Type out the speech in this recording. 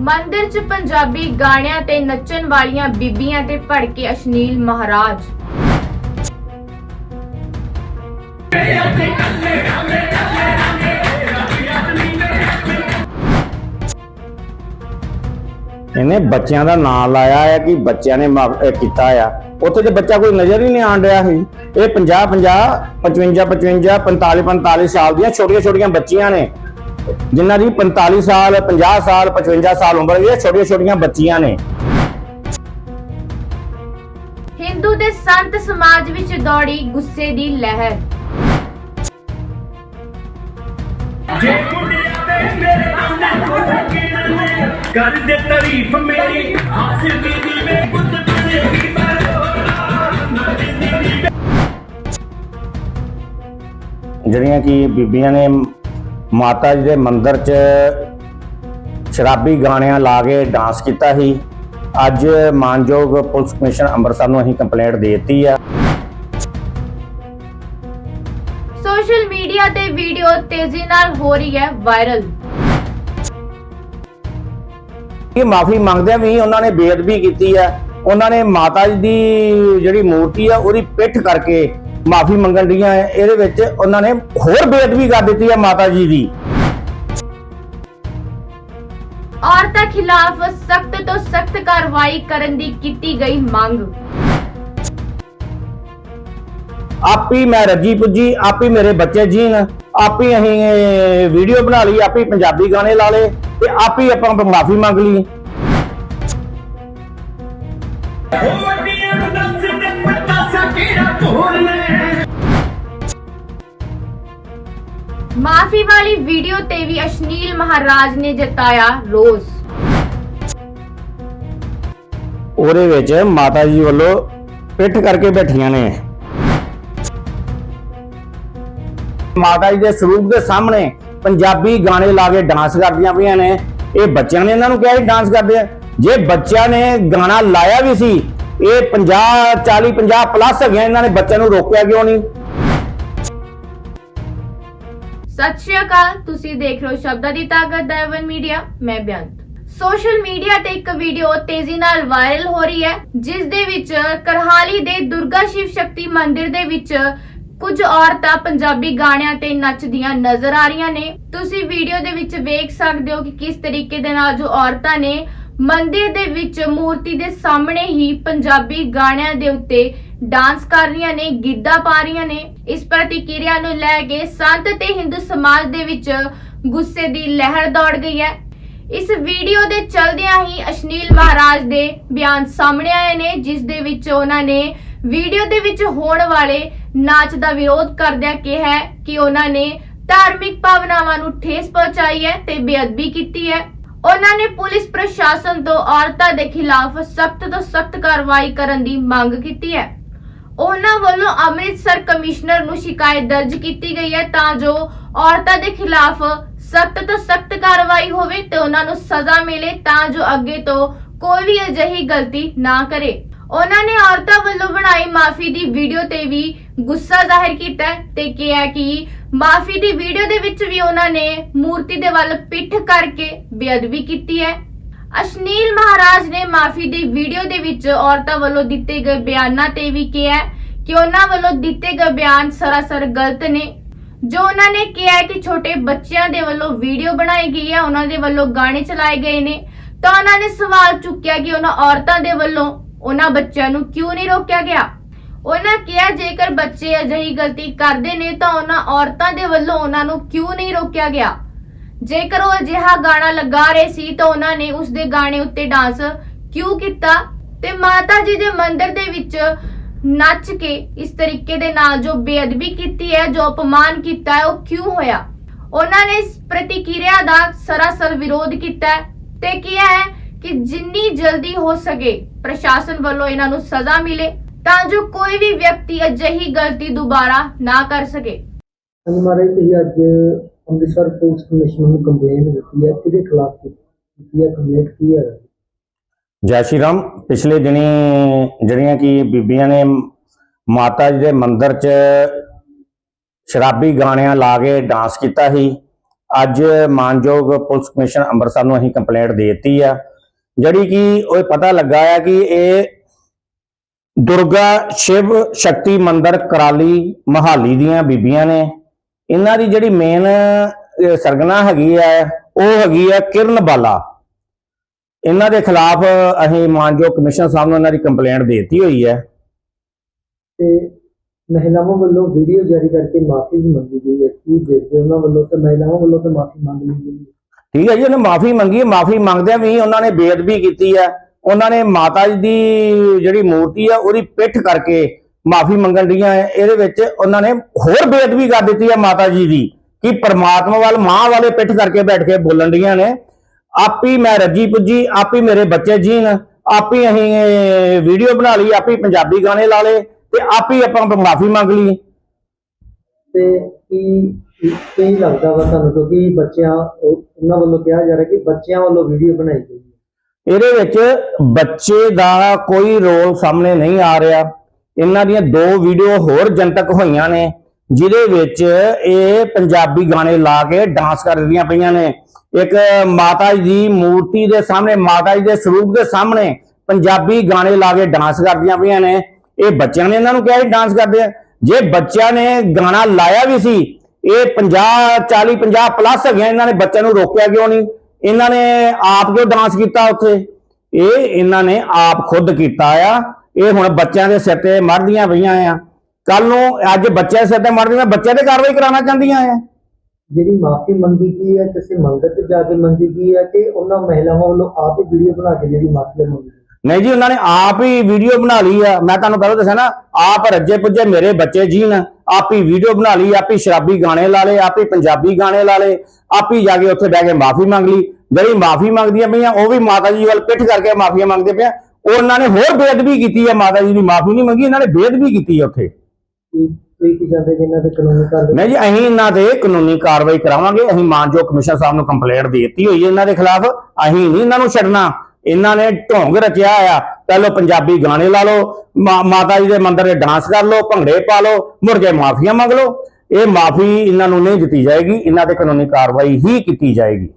ਮੰਦਿਰ 'ਚ ਪੰਜਾਬੀ ਗਾਣਿਆਂ ਤੇ ਨੱਚਣ ਵਾਲੀਆਂ ਬੀਬੀਆਂ ਤੇ ਭੜਕੇ ਅਸ਼ਨੀਲ ਮਹਾਰਾਜ। ਇਹਨੇ ਬੱਚਿਆਂ ਦਾ ਨਾਮ ਲਾਇਆ ਹੈ ਕਿ ਬੱਚਿਆਂ ਨੇ ਮਾ- ਇਹ ਕੀਤਾ ਆ। ਉੱਥੇ ਤੇ ਬੱਚਾ ਕੋਈ ਨਜ਼ਰ ਹੀ ਨਹੀਂ ਆਣ ਰਿਹਾ ਸੀ। ਇਹ 50 50 55 55 45 45 ਸਾਲ ਦੀਆਂ ਛੋਟੀਆਂ ਛੋਟੀਆਂ ਬੱਚੀਆਂ ਨੇ। ਜਿਨ੍ਹਾਂ ਦੀ 45 ਸਾਲ 50 ਸਾਲ 55 ਸਾਲ ਉਮਰ ਦੀ ਛੋਟੀਆਂ ਛੋਟੀਆਂ ਬੱਚੀਆਂ ਨੇ। ਹਿੰਦੂ ਦੇ ਸੰਤ ਸਮਾਜ ਵਿੱਚ ਦੌੜੀ ਗੁੱਸੇ ਦੀ ਲਹਿਰ। ਜੇ ਕੁੜੀਆਂ ਦੇ ਮੇਰੇ ਨਾਲ ਕੋ ਸਕੀਨਾ ਨੇ ਕਰ ਦੇ ਤਾਰੀਫ ਮੇਰੀ ਹਾਸਿਲ ਦੀ ਮੇ ਬੁੱਧ ਬਣੇ ਵੀ ਜਿਹੜੀਆਂ ਕਿ ਬੀਬੀਆਂ ਨੇ ਮਾਤਾ ਜੀ ਦੇ ਮੰਦਿਰ 'ਚ ਸ਼ਰਾਬੀ ਗਾਣਿਆਂ ਲਾ ਕੇ ਡਾਂਸ ਕੀਤਾ ਸੀ। ਅੱਜ ਮਾਨਯੋਗ ਪੁਲਿਸ ਕਮਿਸ਼ਨ ਅੰਮ੍ਰਿਤਸਰ ਨੂੰ ਅਸੀਂ ਕੰਪਲੇਂਟ ਦੇ ਦਿੱਤੀ ਆ। ਸੋਸ਼ਲ ਮੀਡੀਆ ਤੇ ਵੀਡੀਓ ਤੇਜ਼ੀ ਨਾਲ ਹੋ ਰਹੀ ਹੈ ਵਾਇਰਲ ਇਹ ਮਾਫੀ ਮੰਗਦਿਆਂ ਵੀ ਉਹਨਾਂ ਨੇ ਬੇਅਦਬੀ ਕੀਤੀ ਆ। ਉਹਨਾਂ ਨੇ ਮਾਤਾ ਜੀ ਦੀ ਜਿਹੜੀ ਮੂਰਤੀ ਆ ਉਹਦੀ ਪਿੱਠ ਕਰਕੇ ਮਾਫੀ ਮੰਗਣ ਦੀਆਂ ਇਹਦੇ ਵਿੱਚ ਉਹਨਾਂ ਨੇ ਹੋਰ ਬੇਅਦਬੀ ਕਰ ਦਿੱਤੀ ਆ ਮਾਤਾ ਜੀ ਦੀ। ਔਰਤਾਂ ਖਿਲਾਫ ਸਖਤ ਤੋਂ ਸਖਤ ਕਾਰਵਾਈ ਕਰਨ ਦੀ ਕੀਤੀ ਗਈ ਮੰਗ। ਆਪੀ ਮੈਂ ਰੱਜੀ ਪੁੱਜੀ ਆਪੀ ਮੇਰੇ ਬੱਚੇ ਜੀਣ ਆਪੀ ਅਸੀਂ ਵੀਡੀਓ ਬਣਾ ਲਈ ਆਪੀ ਪੰਜਾਬੀ ਗਾਣੇ ਲਾ ਲਏ ਤੇ ਆਪੀ ਆਪਾਂ ਮਾਫੀ ਮੰਗ ਲਈ। ਵੱਡੀਆਂ ਮਾਫੀ ਵਾਲੀ ਵੀਡੀਓ ਤੇ ਵੀ ਅਸ਼ਨੀਲ ਮਹਾਰਾਜ ਨੇ ਜਤਾਇਆ ਰੋਸ। ਉਹਦੇ ਵਿੱਚ ਮਾਤਾ ਜੀ ਵੱਲੋਂ ਪਿੱਠ ਕਰਕੇ ਬੈਠੀਆਂ ਨੇ। ਮਾਤਾ ਜੀ ਦੇ ਸਰੂਪ ਦੇ ਸਾਹਮਣੇ ਪੰਜਾਬੀ ਗਾਣੇ ਲਾ ਕੇ ਡਾਂਸ ਕਰਦੀਆਂ ਪਈਆਂ ਨੇ। ਇਹ ਬੱਚਿਆਂ ਨੇ ਇਹਨਾਂ ਨੂੰ ਕਿਹਾ ਸੀ ਡਾਂਸ ਕਰਦੇ ਆ। ਜੇ ਬੱਚਿਆਂ ਨੇ ਗਾਣਾ ਲਾਇਆ ਵੀ ਸੀ, ਇਹ 50 40 50 ਪਲੱਸ ਹੈਗੇ ਇਹਨਾਂ ਨੇ ਬੱਚਿਆਂ ਨੂੰ ਰੋਕਿਆ ਕਿਉਂ ਨਹੀਂ? ਸਤਿ ਸ਼੍ਰੀ ਅਕਾਲ, ਤੁਸੀਂ ਦੇਖ ਰਹੇ ਹੋ ਸ਼ਬਦਾਂ ਦੀ ਤਾਕਤ ਦਾ ਮੀਡੀਆ, ਮੈਂ ਬਿਆੰਤ। ਸੋਸ਼ਲ ਮੀਡੀਆ ਤੇ ਇੱਕ ਵੀਡੀਓ ਤੇਜ਼ੀ ਨਾਲ ਵਾਇਰਲ ਹੋ ਰਹੀ ਹੈ, ਜਿਸ ਦੇ ਵਿੱਚ ਕਰਹਾਲੀ ਦੇ ਦੁਰਗਾ ਸ਼ਿਵ ਸ਼ਕਤੀ ਮੰਦਿਰ ਦੇ ਵਿੱਚ ਕੁਝ ਔਰਤਾਂ ਪੰਜਾਬੀ ਗਾਣਿਆਂ ਤੇ ਨੱਚਦੀਆਂ ਨਜ਼ਰ ਆ ਰਹੀਆਂ ਨੇ। ਤੁਸੀਂ ਵੀਡੀਓ ਦੇ ਵਿੱਚ ਵੇਖ ਸਕਦੇ ਹੋ ਕਿ ਕਿਸ ਤਰੀਕੇ ਦੇ ਨਾਲ ਜੋ ਔਰਤਾਂ ਨੇ ਮੰਦਿਰ ਦੇ ਵਿੱਚ ਮੂਰਤੀ ਦੇ ਸਾਹਮਣੇ ਹੀ ਪੰਜਾਬੀ ਗਾਣਿਆਂ ਦੇ ਉੱਤੇ ਡਾਂਸ ਕਰ ਰਹੀਆਂ ਨੇ, ਗਿੱਧਾ ਪਾ ਰਹੀਆਂ ਨੇ। ਇਸ ਪ੍ਰਤੀਕਿਰਿਆ ਨੂੰ ਲੈ ਕੇ ਸੰਤ ਤੇ ਹਿੰਦੂ ਸਮਾਜ ਦੇ ਵਿੱਚ ਗੁੱਸੇ ਦੀ ਲਹਿਰ ਦੌੜ ਗਈ ਹੈ। ਇਸ ਵੀਡੀਓ ਦੇ ਚਲਦਿਆਂ ਹੀ ਅਸ਼ਨੀਲ ਮਹਾਰਾਜ ਦੇ ਬਿਆਨ ਸਾਹਮਣੇ ਆਏ ਨੇ, ਜਿਸ ਦੇ ਵਿੱਚ ਉਹਨਾਂ ਨੇ ਵੀਡੀਓ ਦੇ ਵਿੱਚ ਹੋਣ ਵਾਲੇ ਨਾਚ ਦਾ ਵਿਰੋਧ ਕਰਦਿਆਂ ਕਿਹਾ ਕਿ ਉਹਨਾਂ ਨੇ ਧਾਰਮਿਕ ਭਾਵਨਾਵਾਂ ਨੂੰ ਠੇਸ ਪਹੁੰਚਾਈ ਹੈ ਤੇ ਬੇਅਦਬੀ ਕੀਤੀ ਹੈ। ਉਹਨਾਂ ਨੇ ਪੁਲਿਸ ਪ੍ਰਸ਼ਾਸਨ ਤੋਂ ਔਰਤਾਂ ਦੇ ਖਿਲਾਫ ਸਖਤ ਤੋਂ ਸਖਤ ਕਾਰਵਾਈ ਕਰਨ ਦੀ ਮੰਗ ਕੀਤੀ ਹੈ। ਉਹਨਾਂ ਵੱਲੋਂ ਅੰਮ੍ਰਿਤਸਰ ਕਮਿਸ਼ਨਰ ਨੂੰ ਸ਼ਿਕਾਇਤ ਦਰਜ ਕੀਤੀ ਗਈ ਹੈ ਤਾਂ ਜੋ ਔਰਤਾਂ ਦੇ ਖਿਲਾਫ ਸਖਤ ਤੋਂ ਸਖਤ ਕਾਰਵਾਈ ਹੋਵੇ ਤੇ ਉਹਨਾਂ ਨੂੰ ਸਜ਼ਾ ਮਿਲੇ ਤਾਂ ਜੋ ਅੱਗੇ ਤੋਂ ਕੋਈ ਵੀ ਅਜਿਹੀ ਗਲਤੀ ਨਾ ਕਰੇ। ਉਹਨਾਂ ਨੇ ਔਰਤਾਂ ਵੱਲੋਂ ਬਣਾਈ ਮਾਫੀ ਦੀ ਵੀਡੀਓ ਤੇ ਵੀ ਗੁੱਸਾ ਜ਼ਾਹਿਰ ਕੀਤਾ ਤੇ ਕਿਹਾ ਕਿ ਮਾਫੀ ਦੀ ਵੀਡੀਓ ਦੇ ਵਿੱਚ ਵੀ ਉਹਨਾਂ ਨੇ ਮੂਰਤੀ ਦੇ ਵੱਲ ਪਿੱਠ ਕਰਕੇ ਬੇਅਦਬੀ ਕੀਤੀ ਹੈ। ਅਸ਼ਨੀਲ ਮਹਾਰਾਜ ਨੇ ਮਾਫੀ ਦੀ ਵੀਡੀਓ ਦੇ ਵਿੱਚ ਔਰਤਾਂ ਵੱਲੋਂ ਦਿੱਤੇ ਗਏ ਬਿਆਨਾਂ ਤੇ ਵੀ ਕਿਹਾ ਕਿ ਉਹਨਾਂ ਵੱਲੋਂ ਦਿੱਤੇ ਗਏ ਬਿਆਨ ਸਰਾਸਰ ਗਲਤ ਨੇ। ਜੋ ਉਹਨਾਂ ਨੇ ਕਿਹਾ ਕਿ ਛੋਟੇ ਬੱਚਿਆਂ ਦੇ ਵੱਲੋਂ ਵੀਡੀਓ ਬਣਾਈ ਗਈ ਹੈ, ਉਹਨਾਂ ਦੇ ਵੱਲੋਂ ਗਾਣੇ ਚਲਾਏ ਗਏ ਨੇ। ਤਾਂ ਉਹਨਾਂ ਨੇ ਸਵਾਲ ਚੁੱਕਿਆ ਕਿ ਉਹਨਾਂ ਔਰਤਾਂ ਦੇ ਵੱਲੋਂ ਉਹਨਾਂ ਬੱਚਿਆਂ ਨੂੰ ਕਿਉਂ ਨਹੀਂ ਰੋਕਿਆ ਗਿਆ? ਉਹਨਾਂ ਕਿਹਾ, ਜੇਕਰ ਬੱਚੇ ਅਜਿਹੀ ਗਲਤੀ ਕਰਦੇ ਨੇ ਤਾਂ ਉਹਨਾਂ ਔਰਤਾਂ ਦੇ ਵੱਲੋਂ ਉਹਨਾਂ ਨੂੰ ਕਿਉਂ ਨਹੀਂ ਰੋਕਿਆ ਗਿਆ? ਜੇਕਰ ਉਹ ਅਜਿਹਾ ਗਾਣਾ ਲਗਾ ਰਹੇ ਸੀ ਤਾਂ ਉਹਨਾਂ ਨੇ ਉਸ ਦੇ ਗਾਣੇ ਉੱਤੇ ਡਾਂਸ ਕਿਉਂ ਕੀਤਾ? ਤੇ ਮਾਤਾ ਜੀ ਦੇ ਮੰਦਿਰ ਦੇ ਵਿੱਚ ਨੱਚ ਕੇ ਇਸ ਤਰੀਕੇ ਦੇ ਨਾਲ ਜੋ ਬੇਅਦਬੀ ਕੀਤੀ ਹੈ, ਜੋ ਅਪਮਾਨ ਕੀਤਾ ਹੈ, ਉਹ ਕਿਉਂ ਹੋਇਆ? ਉਹਨਾਂ ਨੇ ਇਸ ਪ੍ਰਤੀਕਿਰਿਆ ਦਾ ਸਰਾਸਰ ਵਿਰੋਧ ਕੀਤਾ ਤੇ ਕਿਹਾ ਹੈ ਕਿ ਜਿੰਨੀ ਜਲਦੀ ਹੋ ਸਕੇ ਪ੍ਰਸ਼ਾਸਨ ਵੱਲੋਂ ਇਹਨਾਂ ਨੂੰ ਸਜ਼ਾ ਮਿਲੇ, ਤਾਂ ਜੋ ਕੋਈ ਵੀ ਵਿਅਕਤੀ ਅਜਿਹੀ ਗਲਤੀ ਦੁਬਾਰਾ ਨਾ ਕਰ ਸਕੇ। ਮਹਾਰਾਜ, ਤੁਸੀਂ ਅੱਜ ਅੰਮ੍ਰਿਤਸਰ ਪੁਲਿਸ ਕਮਿਸ਼ਨਰ ਨੂੰ ਕੰਪਲੇਂਟ ਦਿੱਤੀ ਹੈ, ਕਿਹਦੇ ਖਿਲਾਫ ਕੀਤੀ ਹੈ ਕੰਪਲੇਂਟ ਕੀ ਹੈ? ਜੈ ਸ਼੍ਰੀ ਰਾਮ, ਪਿਛਲੇ ਦਿਨੀ ਜਿਹੜੀਆਂ ਕਿ ਬੀਬੀਆਂ ਨੇ ਮਾਤਾ ਜੀ ਦੇ ਮੰਦਿਰ 'ਚ ਸ਼ਰਾਬੀ ਗਾਣਿਆਂ ਲਾ ਕੇ ਡਾਂਸ ਕੀਤਾ ਸੀ, ਅੱਜ ਮਾਨਯੋਗ ਪੁਲਿਸ ਕਮਿਸ਼ਨ ਅੰਮ੍ਰਿਤਸਰ ਨੂੰ ਅਸੀਂ ਕੰਪਲੇਂਟ ਦੇ ਦਿੱਤੀ ਆ। ਜਿਹੜੀ ਕਿ ਉਹ ਪਤਾ ਲੱਗਾ ਆ ਕਿ ਇਹ ਦੁਰਗਾ ਸ਼ਿਵ ਸ਼ਕਤੀ ਮੰਦਿਰ ਕਰਾਲੀ ਮਹਾਲੀ ਦੀਆਂ ਬੀਬੀਆਂ ਨੇ। ਇਹਨਾਂ ਦੀ ਜਿਹੜੀ ਮੇਨ ਸਰਗਨਾ ਹੈਗੀ ਆ ਉਹ ਹੈਗੀ ਆ ਕਿਰਨ ਬਾਲਾ। ਇਹਨਾਂ ਦੇ ਖਿਲਾਫ ਅਸੀਂ ਮਾਨਯੋਗ ਕਮਿਸ਼ਨ ਸਾਹਿਬ ਨੂੰ ਇਹਨਾਂ ਦੀ ਕੰਪਲੇਂਟ ਦਿੱਤੀ ਹੋਈ ਹੈ। ਤੇ ਮਹਿਲਾਵਾਂ ਵੱਲੋਂ ਵੀਡੀਓ ਜਾਰੀ ਕਰਕੇ ਮਾਫੀ ਵੀ ਮੰਗੀ ਗਈ ਹੈ। ਕੀ ਦੇਖਦੇ ਉਹਨਾਂ ਵੱਲੋਂ ਤੇ ਮਹਿਲਾਵਾਂ ਵੱਲੋਂ ਤੇ ਮਾਫੀ ਮੰਗ ਲਈ ਗਈ ਠੀਕ ਹੈ ਜੀ ਉਹਨੇ ਮਾਫੀ ਮੰਗੀ ਮਾਫੀ ਮੰਗਦਿਆਂ ਵੀ ਉਹਨਾਂ ਨੇ ਬੇਅਦਬੀ ਕੀਤੀ ਹੈ। ਉਹਨਾਂ ਨੇ ਮਾਤਾ ਜੀ ਦੀ ਜਿਹੜੀ ਮੂਰਤੀ ਆ ਉਹਦੀ ਪਿੱਠ ਕਰਕੇ ਮਾਫੀ ਮੰਗਣ ਦੀਆਂ ਹੈ ਇਹਦੇ ਵਿੱਚ ਉਹਨਾਂ ਨੇ ਹੋਰ ਬੇਅਦਬੀ ਕਰ ਦਿੱਤੀ ਹੈ ਮਾਤਾ ਜੀ ਦੀ ਕਿ ਪਰਮਾਤਮਾ ਵੱਲ ਮਾਂ ਵਾਲੇ ਪਿੱਠ ਕਰਕੇ ਬੈਠ ਕੇ ਬੋਲਣ ਦੀਆਂ ਨੇ ਆਪੀ ਮੈਂ ਰੱਜੀ ਪੁੱਜੀ ਆਪੀ ਮੇਰੇ ਬੱਚੇ ਜੀਣ ਆਪੀ ਅਸੀਂ ਵੀਡੀਓ ਬਣਾ ਲਈ ਆਪੀ ਪੰਜਾਬੀ ਗਾਣੇ ਲਾ ਲਏ ਤੇ ਆਪੀ ਆਪਾਂ ਮਾਫੀ ਮੰਗ ਲਈ। ਤੇ ਕੀ ਕੀ ਲੱਗਦਾ ਵਾ ਤੁਹਾਨੂੰ ਕਿਉਂਕਿ ਬੱਚਿਆਂ ਉਹ- ਉਹਨਾਂ ਵੱਲੋਂ ਕਿਹਾ ਜਾ ਰਿਹਾ ਕਿ ਬੱਚਿਆਂ ਵੱਲੋਂ ਵੀਡੀਓ ਬਣਾਈ ਗਈ ਹੈ। ਇਹਦੇ ਵਿੱਚ ਬੱਚੇ ਦਾ ਕੋਈ ਰੋਲ ਸਾਹਮਣੇ ਨਹੀਂ ਆ ਰਿਹਾ। ਇਹਨਾਂ ਦੀਆਂ ਦੋ ਵੀਡੀਓ ਹੋਰ ਜਨਤਕ ਹੋਈਆਂ ਨੇ, ਜਿਹਦੇ ਵਿੱਚ ਇਹ ਪੰਜਾਬੀ ਗਾਣੇ ਲਾ ਕੇ ਡਾਂਸ ਕਰਦੀਆਂ ਪਈਆਂ ਨੇ। ਇੱਕ ਮਾਤਾ ਜੀ ਦੀ ਮੂਰਤੀ ਦੇ ਸਾਹਮਣੇ, ਮਾਤਾ ਜੀ ਦੇ ਸਰੂਪ ਦੇ ਸਾਹਮਣੇ ਪੰਜਾਬੀ ਗਾਣੇ ਲਾ ਕੇ ਡਾਂਸ ਕਰਦੀਆਂ ਪਈਆਂ ਨੇ। ਇਹ ਬੱਚਿਆਂ ਨੇ ਇਹਨਾਂ ਨੂੰ ਕਿਹਾ ਸੀ ਡਾਂਸ ਕਰਦੇ ਆ। ਜੇ ਬੱਚਿਆਂ ਨੇ ਗਾਣਾ ਲਾਇਆ ਵੀ ਸੀ, ਇਹ 50 40 50 ਪਲੱਸ ਹੈਗੇ ਇਹਨਾਂ ਨੇ ਬੱਚਿਆਂ ਨੂੰ ਰੋਕਿਆ ਕਿਉਂ ਨਹੀਂ? ਇਹਨਾਂ ਨੇ ਆਪ ਕਿਉਂ ਡਾਂਸ ਕੀਤਾ ਉੱਥੇ? ਇਹ ਇਹਨਾਂ ਨੇ ਆਪ ਖੁਦ ਕੀਤਾ ਆ। ਇਹ ਹੁਣ ਬੱਚਿਆਂ ਦੇ ਸਿਰ ਤੇ ਮਰਦੀਆਂ ਪਈਆਂ ਆ। ਕੱਲ ਨੂੰ ਅੱਜ ਬੱਚਿਆਂ ਦੇ ਸਿਰ ਤੇ ਮਰਦੀਆਂ ਬੱਚਿਆਂ ਤੇ ਕਾਰਵਾਈ ਕਰਾਉਣਾ ਚਾਹੁੰਦੀਆਂ ਆ। ਜਿਹੜੀ ਮਾਫੀ ਮੰਗੀ ਗਈ ਹੈ ਕਿਸੇ ਮੰਦਰ ਤੇ ਜਾ ਕੇ ਮੰਗੀ ਗਈ ਹੈ ਕਿ ਉਹਨਾਂ ਮਹਿਲਾਵਾਂ ਵੱਲੋਂ ਆਪ ਹੀ ਵੀਡੀਓ ਬਣਾ ਕੇ ਜਿਹੜੀ ਮਾਫੀ ਮੰਗੀ ਨਹੀਂ ਜੀ ਉਹਨਾਂ ਨੇ ਆਪ ਹੀ ਵੀਡੀਓ ਬਣਾ ਲਈ ਆ। ਮੈਂ ਤੁਹਾਨੂੰ ਪਹਿਲਾਂ ਦੱਸਿਆ ਨਾ ਆਪ ਰੱਜੇ ਪੁੱਜੇ ਮੇਰੇ ਬੱਚੇ ਜੀਣ। ਆਪ ਹੀ ਵੀਡੀਓ ਬਣਾ ਲਈ ਆਪ ਹੀ ਸ਼ਰਾਬੀ ਗਾਣੇ ਲਾ ਲਏ ਆਪ ਹੀ ਪੰਜਾਬੀ ਗਾਣੇ ਲਾ ਲਏ ਆਪ ਹੀ ਜਾ ਕੇ ਉੱਥੇ ਬਹਿ ਕੇ ਮਾਫੀ ਮੰਗ ਲਈ। ਜਿਹੜੀ ਮਾਫੀ ਮੰਗਦੀਆਂ ਪਈਆਂ ਉਹ ਵੀ ਮਾਤਾ ਜੀ ਵੱਲ ਪਿੱਠ ਕਰਕੇ ਮਾਫੀਆਂ ਮੰਗਦੇ ਪਈਆਂ ਉਹਨਾਂ ਨੇ ਹੋਰ ਬੇਅਦਬੀ ਕੀਤੀ ਹੈ ਮਾਤਾ ਜੀ ਦੀ ਮਾਫੀ ਨਹੀਂ ਮੰਗੀ ਇਹਨਾਂ ਨੇ ਬੇਅਦਬੀ ਕੀਤੀ ਹੈ ਉੱਥੇ। ਕੀ ਕੋਈ ਕੀ ਜਾਂਦੇ ਜਿਨ੍ਹਾਂ ਤੇ ਕਾਨੂੰਨੀ ਕਾਰਵਾਈ ਨਹੀਂ ਜੀ ਅਸੀਂ ਇਹਨਾਂ ਤੇ ਕਾਨੂੰਨੀ ਕਾਰਵਾਈ ਕਰਾਵਾਂਗੇ ਅਸੀਂ ਮਾਨਯੋਗ ਕਮਿਸ਼ਨ ਸਾਹਿਬ ਨੂੰ ਕੰਪਲੇਂਟ ਦੇ ਦਿੱਤੀ ਹੋਈ ਹੈ ਇਹਨਾਂ ਦੇ ਖਿਲਾਫ ਅਸੀਂ ਨਹੀਂ ਇਹਨਾਂ ਨੂੰ ਛੱਡਣਾ। ਇਹਨਾਂ ਨੇ ਢੋਂਗ ਰਚਿਆ ਆ ਪਹਿਲਾਂ ਪੰਜਾਬੀ ਗਾਣੇ ਲਾ ਲਓ ਮਾਤਾ ਜੀ ਦੇ ਮੰਦਿਰ ਦੇ ਡਾਂਸ ਕਰ ਲਓ ਭੰਗੜੇ ਪਾ ਲਓ ਮੁੜ ਕੇ ਮਾਫੀਆਂ ਮੰਗ ਲਓ। ਇਹ ਮਾਫੀ ਇਹਨਾਂ ਨੂੰ ਨਹੀਂ ਦਿੱਤੀ ਜਾਏਗੀ ਇਹਨਾਂ ਤੇ ਕਾਨੂੰਨੀ ਕਾਰਵਾਈ ਹੀ ਕੀਤੀ ਜਾਏਗੀ।